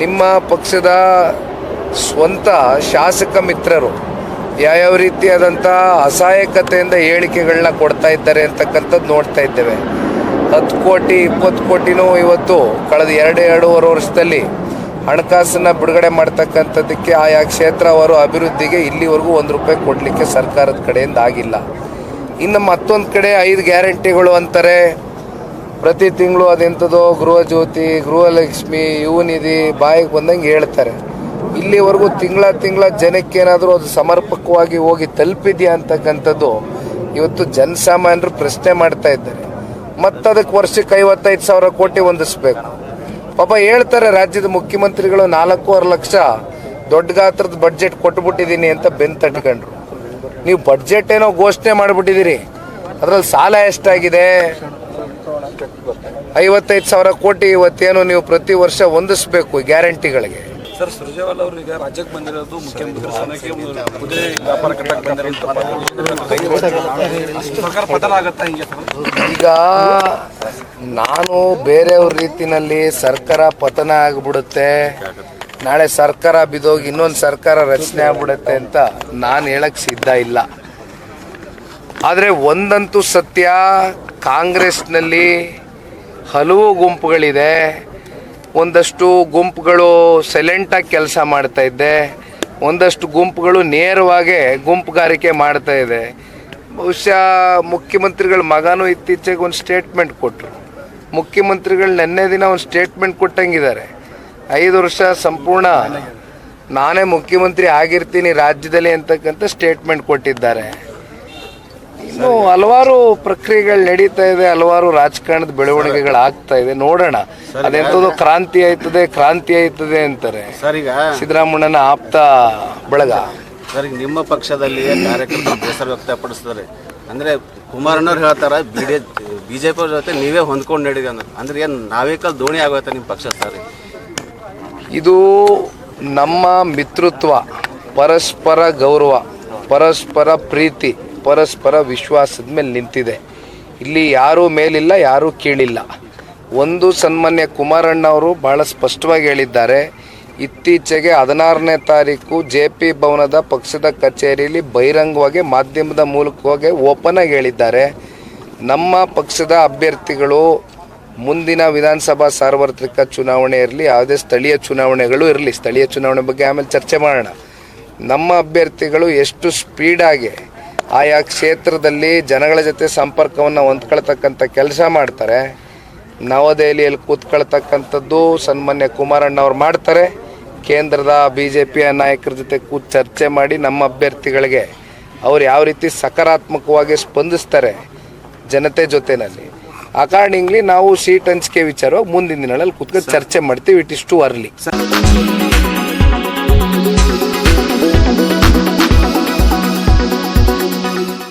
ನಿಮ್ಮ ಪಕ್ಷದ ಸ್ವಂತ ಶಾಸಕ ಮಿತ್ರರು ಯಾವ್ಯಾವ ರೀತಿಯಾದಂಥ ಅಸಹಾಯಕತೆಯಿಂದ ಹೇಳಿಕೆಗಳನ್ನ ಕೊಡ್ತಾ ಇದ್ದಾರೆ ಅಂತಕ್ಕಂಥದ್ದು ನೋಡ್ತಾ ಇದ್ದೇವೆ. ಹತ್ತು ಕೋಟಿ, ಇಪ್ಪತ್ತು ಕೋಟಿನೂ ಇವತ್ತು ಕಳೆದ ಎರಡು ಎರಡೂವರೆ ವರ್ಷದಲ್ಲಿ ಹಣಕಾಸನ್ನು ಬಿಡುಗಡೆ ಮಾಡ್ತಕ್ಕಂಥದ್ದಕ್ಕೆ ಆಯಾ ಕ್ಷೇತ್ರವಾರು ಅಭಿವೃದ್ಧಿಗೆ ಇಲ್ಲಿವರೆಗೂ ಒಂದು ರೂಪಾಯಿ ಕೊಡಲಿಕ್ಕೆ ಸರ್ಕಾರದ ಕಡೆಯಿಂದ ಆಗಿಲ್ಲ. ಇನ್ನು ಮತ್ತೊಂದು ಕಡೆ ಐದು ಗ್ಯಾರಂಟಿಗಳು ಅಂತಾರೆ. ಪ್ರತಿ ತಿಂಗಳು ಅದೆಂಥದೋ ಗೃಹ ಜ್ಯೋತಿ ಗೃಹಲಕ್ಷ್ಮಿ ಯುವ ನಿಧಿ ಬಾಯಿಗೆ ಬಂದಂಗೆ ಹೇಳ್ತಾರೆ. ಇಲ್ಲಿವರೆಗೂ ತಿಂಗಳ ತಿಂಗಳ ಜನಕ್ಕೇನಾದರೂ ಅದು ಸಮರ್ಪಕವಾಗಿ ಹೋಗಿ ತಲುಪಿದೆಯಾ ಅಂತಕ್ಕಂಥದ್ದು ಇವತ್ತು ಜನಸಾಮಾನ್ಯರು ಪ್ರಶ್ನೆ ಮಾಡ್ತಾ ಇದ್ದಾರೆ. ಮತ್ತೆ ಅದಕ್ಕೆ ವರ್ಷಕ್ಕೆ ಐವತ್ತೈದು ಸಾವಿರ ಕೋಟಿ ಹೊಂದಿಸ್ಬೇಕು. ಪಾಪ ಹೇಳ್ತಾರೆ ರಾಜ್ಯದ ಮುಖ್ಯಮಂತ್ರಿಗಳು ನಾಲ್ಕೂವರೆ ಲಕ್ಷ ದೊಡ್ಡ ಗಾತ್ರದ ಬಡ್ಜೆಟ್ ಕೊಟ್ಬಿಟ್ಟಿದ್ದೀನಿ ಅಂತ ಬೆನ್ ತಟ್ಕೊಂಡ್ರು. ನೀವು ಬಡ್ಜೆಟ್ ಏನೋ ಘೋಷಣೆ ಮಾಡಿಬಿಟ್ಟಿದ್ದೀರಿ. ಅದರಲ್ಲಿ ಸಾಲ ಎಷ್ಟಾಗಿದೆ? ಐವತ್ತೈದು ಸಾವಿರ ಕೋಟಿ ಇವತ್ತೇನು ನೀವು ಪ್ರತಿ ವರ್ಷ ಹೊಂದಿಸಬೇಕು ಗ್ಯಾರಂಟಿಗಳಿಗೆ? ಸರ್ ಸುರ್ಜೇವಾಲ ಅವರು ಈಗ ರಾಜ್ಯಕ್ಕೆ ಬಂದಿರೋದು ಮುಖ್ಯಮಂತ್ರಿ ಸ್ಥಾನಕ್ಕೆ ಕುದುರೆ ವ್ಯಾಪಾರ ಕಟ್ಟಕ್ಕೆ ಬಂದಿರೋದು ಸರ್ಕಾರ ಪತನ ಆಗತ್ತಾ ಹಿಂಗೆ? ಸರ್ ಈಗ ನಾನು ಬೇರೆಯವ್ರ ರೀತಿನಲ್ಲಿ ಸರ್ಕಾರ ಪತನ ಆಗಿಬಿಡುತ್ತೆ ನಾಳೆ ಸರ್ಕಾರ ಬಿದ್ದೋಗಿ ಇನ್ನೊಂದು ಸರ್ಕಾರ ರಚನೆ ಆಗ್ಬಿಡುತ್ತೆ ಅಂತ ನಾನು ಹೇಳಕ್ ಸಿದ್ಧ ಇಲ್ಲ. ಆದರೆ ಒಂದಂತೂ ಸತ್ಯ ಕಾಂಗ್ರೆಸ್ನಲ್ಲಿ ಹಲವು ಗುಂಪುಗಳಿದೆ. ಒಂದಷ್ಟು ಗುಂಪುಗಳು ಸೈಲೆಂಟಾಗಿ ಕೆಲಸ ಮಾಡ್ತಾ ಇದ್ದೆ. ಒಂದಷ್ಟು ಗುಂಪುಗಳು ನೇರವಾಗಿ ಗುಂಪುಗಾರಿಕೆ ಮಾಡ್ತಾ ಇದೆ. ಬಹುಶಃ ಮುಖ್ಯಮಂತ್ರಿಗಳ ಮಗನೂ ಇತ್ತೀಚೆಗೆ ಒಂದು ಸ್ಟೇಟ್ಮೆಂಟ್ ಕೊಟ್ಟರು ಮುಖ್ಯಮಂತ್ರಿಗಳು ನೆನ್ನೆ ದಿನ ಒಂದು ಸ್ಟೇಟ್ಮೆಂಟ್ ಕೊಟ್ಟಂಗಿದ್ದಾರೆ. ಐದು ವರ್ಷ ಸಂಪೂರ್ಣ ನಾನೇ ಮುಖ್ಯಮಂತ್ರಿ ಆಗಿರ್ತೀನಿ ರಾಜ್ಯದಲ್ಲಿ ಅಂತಕ್ಕಂಥ ಸ್ಟೇಟ್ಮೆಂಟ್ ಕೊಟ್ಟಿದ್ದಾರೆ. ಇನ್ನು ಹಲವಾರು ಪ್ರಕ್ರಿಯೆಗಳು ನಡೀತಾ ಇದೆ ಹಲವಾರು ರಾಜಕಾರಣದ ಬೆಳವಣಿಗೆಗಳು ಆಗ್ತಾ ಇದೆ. ನೋಡೋಣ. ಅದೆಂಥದ್ದು ಕ್ರಾಂತಿ ಆಯ್ತದೆ ಕ್ರಾಂತಿ ಆಯ್ತದೆ ಅಂತಾರೆ. ಸರ್ ಈಗ. ಸಿದ್ದರಾಮಣ್ಣನ ಆಪ್ತ ಬಳಗ. ಸರ್ ಈಗ ನಿಮ್ಮ ಪಕ್ಷದಲ್ಲಿ ಕಾರ್ಯಕರ್ತರು ಬೇಸರ ವ್ಯಕ್ತಪಡಿಸ್ತಾರೆ ಅಂದ್ರೆ ಕುಮಾರಣ್ಣವ್ರು ಹೇಳ್ತಾರ ಬಿಜೆಪಿ ಅವ್ರ ಜೊತೆ ನೀವೇ ಹೊಂದ್ಕೊಂಡು ನಡೀರಿ ಅಂದ್ರೆ ಅಂದ್ರೆ ಏನು ನಾವೇ ಕಲ್ ದೋಣಿ ಆಗೋಯ್ತೆ ನಿಮ್ಮ ಪಕ್ಷ ಸರ್? ಇದು ನಮ್ಮ ಮಿತ್ರತ್ವ ಪರಸ್ಪರ ಗೌರವ ಪರಸ್ಪರ ಪ್ರೀತಿ. ಪರಸ್ಪರ ವಿಶ್ವಾಸದ ಮೇಲೆ ನಿಂತಿದೆ. ಇಲ್ಲಿ ಯಾರೂ ಮೇಲಿಲ್ಲ, ಯಾರೂ ಕೀಳಿಲ್ಲ. ಒಂದು ಸನ್ಮಾನ್ಯ ಕುಮಾರಣ್ಣ ಅವರು ಬಹಳ ಸ್ಪಷ್ಟವಾಗಿ ಹೇಳಿದ್ದಾರೆ. ಇತ್ತೀಚೆಗೆ ಹದಿನಾರನೇ ತಾರೀಕು ಜೆ ಪಿ ಭವನದ ಪಕ್ಷದ ಕಚೇರಿಯಲ್ಲಿ ಬಹಿರಂಗವಾಗಿ ಮಾಧ್ಯಮದ ಮೂಲಕವಾಗಿ ಓಪನ್ ಆಗಿ ಹೇಳಿದ್ದಾರೆ. ನಮ್ಮ ಪಕ್ಷದ ಅಭ್ಯರ್ಥಿಗಳು ಮುಂದಿನ ವಿಧಾನಸಭಾ ಸಾರ್ವತ್ರಿಕ ಚುನಾವಣೆ ಇರಲಿ, ಯಾವುದೇ ಸ್ಥಳೀಯ ಚುನಾವಣೆಗಳು ಇರಲಿ, ಸ್ಥಳೀಯ ಚುನಾವಣೆ ಬಗ್ಗೆ ಆಮೇಲೆ ಚರ್ಚೆ ಮಾಡೋಣ. ನಮ್ಮ ಅಭ್ಯರ್ಥಿಗಳು ಎಷ್ಟು ಸ್ಪೀಡಾಗಿ ಆಯಾ ಕ್ಷೇತ್ರದಲ್ಲಿ ಜನಗಳ ಜೊತೆ ಸಂಪರ್ಕವನ್ನು ಹೊಂದ್ಕೊಳ್ತಕ್ಕಂಥ ಕೆಲಸ ಮಾಡ್ತಾರೆ. ನವದೆಹಲಿಯಲ್ಲಿ ಕೂತ್ಕೊಳ್ತಕ್ಕಂಥದ್ದು ಸನ್ಮಾನ್ಯ ಕುಮಾರಣ್ಣ ಅವ್ರು ಮಾಡ್ತಾರೆ. ಕೇಂದ್ರದ ಬಿ ಜೆ ಪಿಯ ನಾಯಕರ ಜೊತೆ ಕೂತ್ ಚರ್ಚೆ ಮಾಡಿ ನಮ್ಮ ಅಭ್ಯರ್ಥಿಗಳಿಗೆ ಅವ್ರು ಯಾವ ರೀತಿ ಸಕಾರಾತ್ಮಕವಾಗಿ ಸ್ಪಂದಿಸ್ತಾರೆ ಜನತೆ ಜೊತೆನಲ್ಲಿ. ಅಕಾರ್ಡಿಂಗ್ಲಿ ನಾವು ಸೀಟ್ ಹಂಚಿಕೆ ವಿಚಾರವಾಗಿ ಮುಂದಿನ ದಿನಗಳಲ್ಲಿ ಕೂತ್ಕೊಂಡು ಚರ್ಚೆ ಮಾಡ್ತೀವಿ. It is too early.